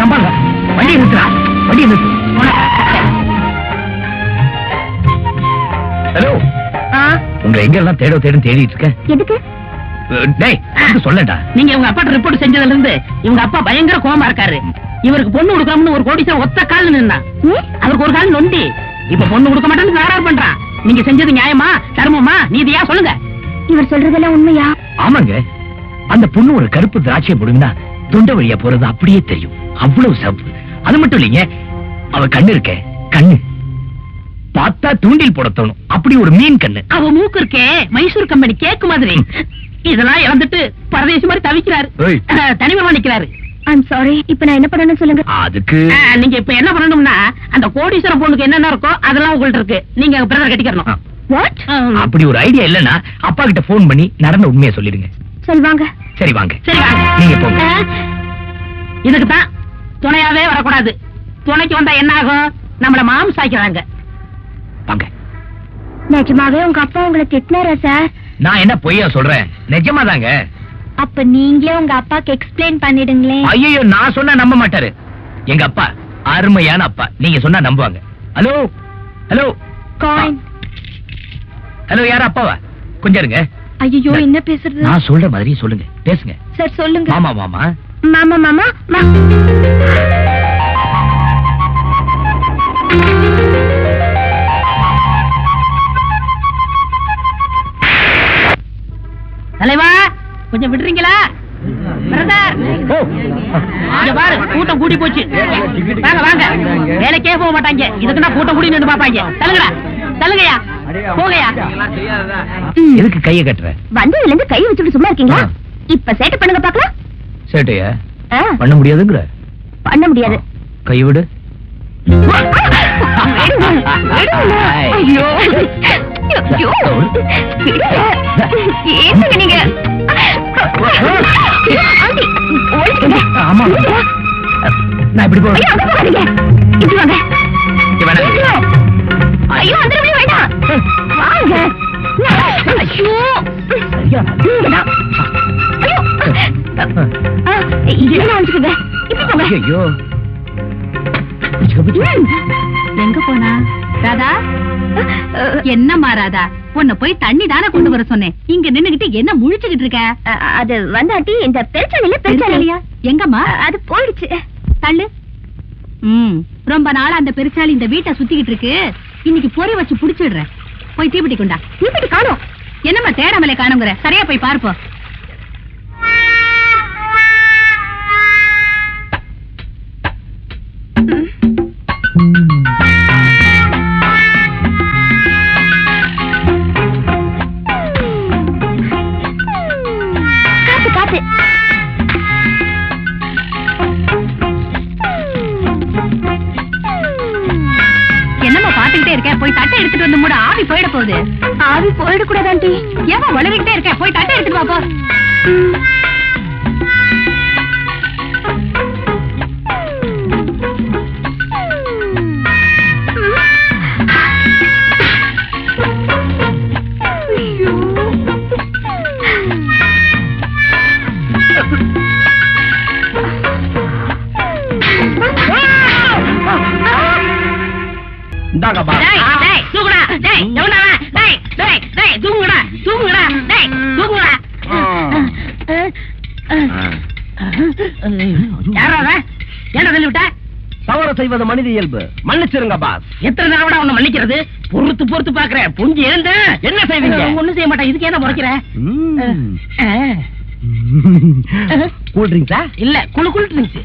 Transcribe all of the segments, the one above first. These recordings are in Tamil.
நம்பாங்க வண்டி நிறுத்துறா வண்டி நிறுத்து ஹலோ உங்களை எங்க எல்லாம் தேட தேடும் தேடிட்டு இருக்கேன்? எதுக்கு? அஹ், டேய் வந்து சொல்லடா. நீங்க உங்க அப்பா ரிப்போர்ட் செஞ்சதுல இருந்து இவங்க அப்பா பயங்கர கோவமா இருக்காரு. இவருக்கு பொண்ணு கொடுக்கணும்னு ஒரு கோடீஸ்வரன் ஒத்த கால் நின்னான் ஏன்? அவருக்கு ஒரு கால் நொண்டி. இப்ப பொண்ணு கொடுக்க மாட்டேன்னு தகராறு பண்றான். நீங்க செஞ்சது நியாயமா தர்மமா நீதியா சொல்லுங்க. இவர் சொல்றதெல்லாம் உண்மையா? ஆமாங்க. அந்த பொண்ணு ஒரு கருப்பு திராட்சை போடுங்கன்னா தொண்டை வழியா போறது அப்படியே தெரியும். அவ்வளவு சப்பு அது மட்டும் இல்லைங்க அவ கண்ணு இருக்க கண்ணு. பார்த்தா தூண்டில் போட தோணும். அப்படி ஒரு மீன் கண்ணு. அவ மூக்கு இருக்கே மைசூர் கம்பெனி கேக்கு மாதிரி. இதெல்லாம் இழந்துட்டு பரதேசி மாதிரி தவிக்கிறாரு. தனிமைமா நிக்கிறாரு ஐம் சாரி இப்ப நான் என்ன பண்ணணும் சொல்லுங்க? அதுக்கு நீங்க இப்ப என்ன பண்ணணும்னா அந்த கோடீஸ்வரன் பொண்ணுக்கு என்னென்ன இருக்கோ அதெல்லாம் உங்கள்ட்ட இருக்கு. நீங்க பிரதர் கட்டிக்கணும் வாட் அப்படி ஒரு ஐடியா இல்லன்னா அப்பா கிட்ட போன் பண்ணி நடந்த உண்மையை சொல்லிடுங்க. சொல்வாங்க. சரி வாங்க. சரி வாங்க. நீங்க போங்க. இதுக்கு தான் துணையாவே வரக்கூடாது. துணைக்கு வந்தா என்ன ஆகும்? நம்மள மாம் சாய்க்கிறாங்க வாங்க. நிஜமாவே உங்க அப்பா உங்களை திட்டினாரா சார்? நான் என்ன பொய்யா சொல்றேன்? நிஜமா தாங்க அப்ப நீங்களே உங்க அப்பாக்கு எக்ஸ்பிளைன் பண்ணிடுங்களேன். ஐயோ நான் சொன்னா நம்ப மாட்டாரு. எங்க அப்பா அருமையான அப்பா. நீங்க சொன்னா நம்புவாங்க. ஹலோ? ஹலோ? ஹலோ யார் அப்பாவா? கொஞ்சம் இருங்க. ஐயோ என்ன பேசுறது? நான் சொல்ற மாதிரி சொல்லுங்க. பேசுங்க. சார் சொல்லுங்க. மாமா மாமா. மாமா மாமா தலைவா கொஞ்சம் விடுறீங்களா? பிரதர். இங்க பாரு கூட்டம் கூடி போச்சு. வாங்க வாங்க. வேலைக்கே போக மாட்டாங்க. இதுக்குன்னா கூட்டம் கூடி நின்று பாப்பாங்க தள்ளுங்கடா. தள்ளுங்கயா. எதுக்கு கையை கட்டுற? வந்ததுல இருந்து கை வச்சுட்டு சும்மா இருக்கீங்களா. இப்ப சேட்டை பண்ணுங்க பாக்கலாம். சேட்டையா? பண்ண முடியாதுங்கிற? பண்ண முடியாது. கை விடு. நான் இப்படி ஐயோ, ஐயோ, அந்த வழி வேண்டாம். வாங்க. ஐயோ. நீங்கதான். ஐயோ. ஆ, இதெல்லாம் அனுப்பிச்சுக்கோங்க. இப்படி போங்க. ஐயோ ம். எங்க போனா ராதா என்னம்மா ராதா உன்னை போய் தண்ணி தானே கொண்டு வர சொன்னேன் இங்க நின்னுகிட்டு என்ன முழிச்சுக்கிட்டு இருக்க அது வந்தாட்டி இந்த பெருச்சாலில பெருச்சாலியா? எங்கம்மா அது போயிடுச்சு தள்ளு ம் ரொம்ப நாளா அந்த பெருச்சாளி இந்த வீட்டை சுத்திக்கிட்டு இருக்கு இன்னைக்கு பொறி வச்சு புடிச்சிடுறேன். போய் தீப்பெட்டி கொண்டா. தீப்பெட்டி காணும். என்னம்மா தேடாமலே காணுங்கிற? சரியா போய் பார்ப்போம். ஆண்டி? ஏமா உளறிக்கிட்டே இருக்க? போய் தட்டை எடுத்துட்டு வா போ யாரா அவன்? ஏன்டா தள்ளி விட்ட? தவறு செய்வது மனித இயல்பு. மன்னிச்சிருங்க பாஸ். எத்தனை தடவைடா உன்னை மன்னிக்கிறது? பொறுத்து பொறுத்து பாக்குறேன் புரிஞ்சு எழுந்து. என்ன செய்வீங்க? ஒண்ணும் செய்ய மாட்டேன். இதுக்கு என்ன முறைக்கிற? கூல் ட்ரிங்க்ஸா இல்ல குழு குழு இருந்துச்சு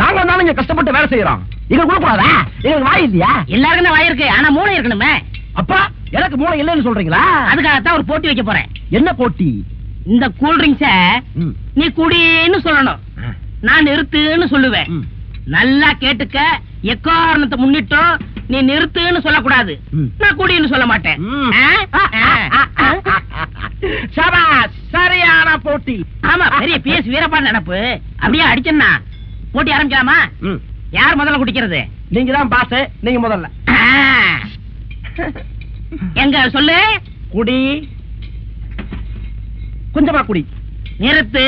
நாங்க வந்தாலும் இங்க கஷ்டப்பட்டு வேலை செய்யறோம். எங்க கூடாதா எங்களுக்கு வாய் இல்லையா? எல்லாருக்கும் தான் வாயிருக்கு ஆனா மூளை இருக்கணுமே. அப்பா எனக்கு மூளை இல்லைன்னு சொல்றீங்களா? அதுக்காகத்தான் ஒரு போட்டி வைக்க போறேன். என்ன போட்டி? இந்த கூல் ட்ரிங்க்ஸ. நீ குடின்னு சொல்லணும். நான் நிறுத்துன்னு சொல்லுவேன். நல்லா கேட்டுக்க எக்காரணத்தை முன்னிட்டும் நீ நிறுத்துன்னு சொல்லக்கூடாது. நான் குடின்னு சொல்ல மாட்டேன். சபாஸ் சரியான போட்டி. ஆமா பெரிய பிஎஸ் வீரப்பா நினப்பு அப்படியே அடிச்சேன்னா போட்டி ஆரம்பிக்கலாமா. யார் முதல்ல குடிக்கிறது? நீங்க தான் பாஸ் நீங்க முதல்ல. எங்க சொல்லு. குடி. கொஞ்சமா குடி. நிறுத்து.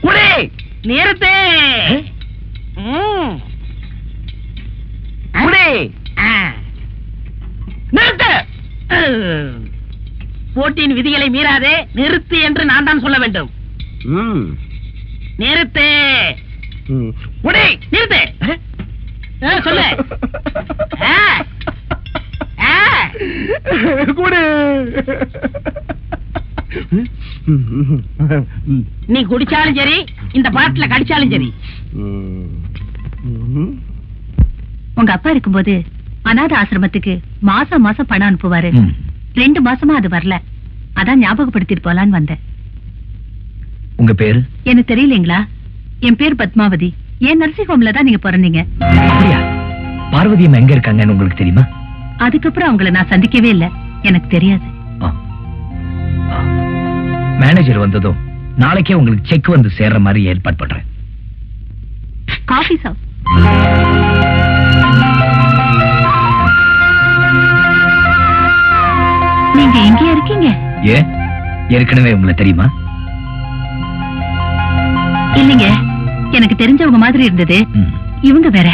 குடி! நேரத்தே குடி! நிறுத்த! போட்டியின் விதிகளை மீறாதே நிறுத்து என்று நான் தான் சொல்ல வேண்டும். நிறுத்து! நிறுத்து! சொல்ல. குடி. நீ குடிச்சாலும் சரி இந்த பாட்டுல கடிச்சாலும் சரி. உங்க அப்பா இருக்கும்போது அநாத ஆசிரமத்துக்கு மாசம் மாசம் பணம் அனுப்புவாரு. ரெண்டு மாசமா அது வரல. அதான் ஞாபகப்படுத்திட்டு போலான்னு வந்தேன். உங்க பேரு? எனக்கு தெரியலீங்களா? என் பேர் பத்மாவதி. என் நர்சிங் ஹோம்ல தான் நீங்க பிறந்தீங்க. பார்வதி அம்மா எங்க இருக்காங்கன்னு உங்களுக்கு தெரியுமா? அதுக்கப்புறம் அவங்கள நான் சந்திக்கவே இல்ல. எனக்கு தெரியாது. மேனேஜர் வந்ததும் நாளைக்கே உங்களுக்கு செக் வந்து சேர்ற மாதிரி ஏற்பாடு பண்றேன். காஃபி சாப். நீங்க எங்கேயா இருக்கீங்க? ஏன் ஏற்கனவே உங்களை தெரியுமா? இல்லைங்க. எனக்கு தெரிஞ்சவங்க மாதிரி இருந்தது. இவங்க வேற.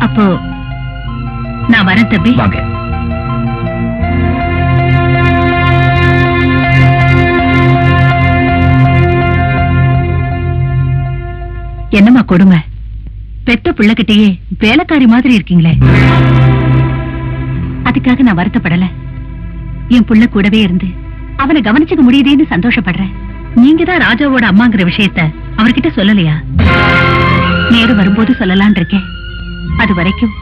அப்போ நான் வரேன் தம்பி. வாங்க. என்னம்மா கொடுமை? பெத்த பிள்ளைகிட்டயே வேலைக்காரி மாதிரி இருக்கீங்களே. அதுக்காக நான் வருத்தப்படல. என் புள்ள கூடவே இருந்து அவனை கவனிச்சுக்க முடியுதேன்னு சந்தோஷப்படுறேன். நீங்க தான் ராஜாவோட அம்மாங்கிற விஷயத்த அவர்கிட்ட சொல்லலையா? நேரம் வரும்போது சொல்லலான் இருக்கேன். அது வரைக்கும்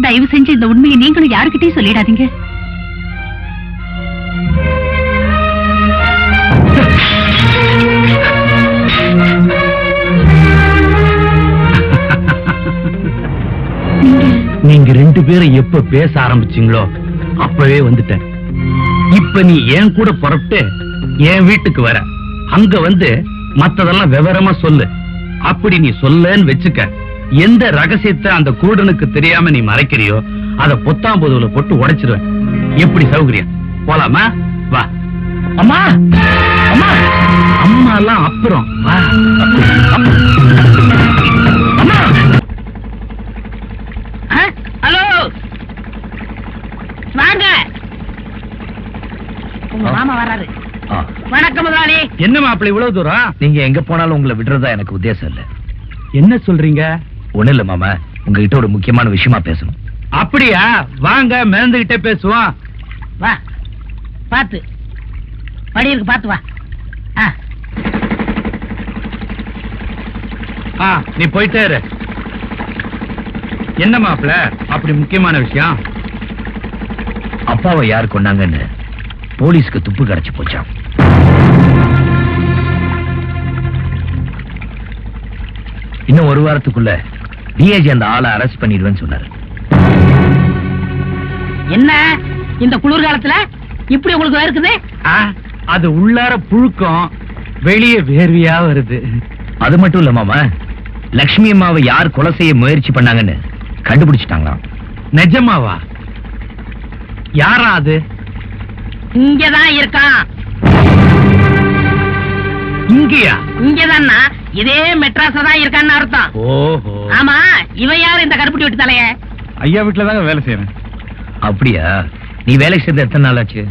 தயவு செஞ்சு இந்த உண்மையை நீங்களும் யாருக்கிட்டையும் சொல்லிடாதீங்க. நீங்க நீங்க ரெண்டு பேரும் எப்ப பேச ஆரம்பிச்சீங்களோ அப்பவே வந்துட்டேன். இப்ப நீ என் கூட புறப்பட்டு என் வீட்டுக்கு வர. அங்க வந்து மத்ததெல்லாம் விவரமா சொல்லு. அப்படி நீ சொல்லன்னு வச்சுக்க. எந்த ரகசியத்தை அந்த கூடனுக்கு தெரியாம நீ மறைக்கிறியோ அத பொத்தாம்பதுல போட்டு உடைச்சிருவேன் எப்படி சௌகரியம் போலாமா? வா. அம்மா! அம்மா! அம்மா எல்லாம் அப்புறம். வா. அம்மா! ஆ? ஹலோ! வாங்க. உங்க மாமா வர்றாரு ஆ. வணக்கம் முதலாளி. என்ன மாப்பிள்ளை இவ்வளவு தூரம்? நீங்க எங்க போனாலும் உங்களை விடுறதா எனக்கு உத்தேசம் இல்ல. என்ன சொல்றீங்க? ஒண்ணு இல்ல மாமா. உங்ககிட்ட ஒரு முக்கியமான விஷயமா பேசணும். அப்படியா? வாங்க மேந்துகிட்டே பேசுவோம். வா. பாத்து. படி இருக்கு பாத்து வா. ஆ. ஆ நீ போயிட்டே இரு. என்ன மாப்பிள்ள அப்படி முக்கியமான விஷயம்? அப்பாவை யார் கொண்டாங்கன்னு போலீஸ்க்கு துப்பு கிடைச்சு போச்சாம். இன்னும் ஒரு வாரத்துக்குள்ள டிஐஜி அந்த ஆளை அரெஸ்ட் பண்ணிடுவேன்னு சொன்னாரு. என்ன? இந்த குளிர்காலத்துல இப்படி உங்களுக்கு இருக்குது அது உள்ளார புழுக்கம் வெளியே வேர்வையா வருது. அது மட்டும் இல்ல மாமா லக்ஷ்மி அம்மாவை யார் கொலை செய்ய முயற்சி பண்ணாங்கன்னு கண்டுபிடிச்சிட்டாங்களாம். நிஜமாவா? யாரா அது? இங்கதான் இருக்கான். இங்கயா? இங்கதான்னா. இதே மெட்ராஸ்ல தான் இருக்கான்னு அர்த்தம். ஓஹோ. ஆமா இவன் யாரு இந்த கருப்பட்டி விட்டு தலைய? ஐயா வீட்டுல தாங்க வேலை செய்யறேன் அப்படியா? நீ வேலைக்கு சேர்ந்து எத்தனை நாள் ஆச்சு?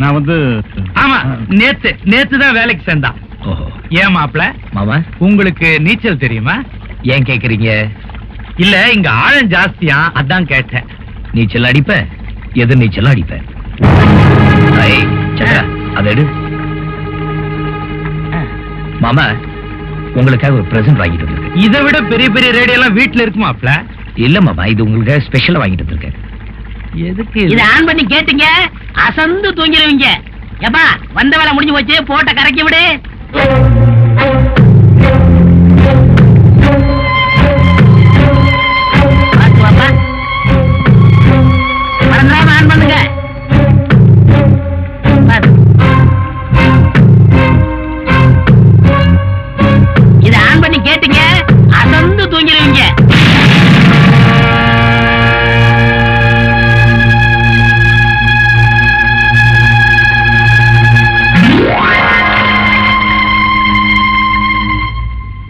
நான் வந்து ஆமா நேத்து நேத்து தான் வேலைக்கு சேர்ந்தான். ஓஹோ. ஏன் மாப்ள மாமா? உங்களுக்கு நீச்சல் தெரியுமா? ஏன் கேக்குறீங்க? இல்ல இங்க ஆழம் ஜாஸ்தியா அதான் கேட்டேன். நீச்சல் அடிப்ப? எதிர் நீச்சல் சந்திரா, அதை எடு. மாமா உங்களுக்காக ஒரு பிரசன்ட் வாங்கிட்டு வந்திருக்கேன். இதை விட பெரிய பெரிய ரேடியோ எல்லாம் வீட்டுல இருக்குமாப்ல இல்ல மாமா இது உங்களுக்காக ஸ்பெஷலா வாங்கிட்டு வந்திருக்கேன். எதுக்கு இது? ஆன் பண்ணி கேட்டீங்க அசந்து தூங்கிடுவீங்க எப்பா வந்த வேலை முடிஞ்சு போச்சு போட்ட கரைக்கி விடு. ஆன் பண்ணுங்க.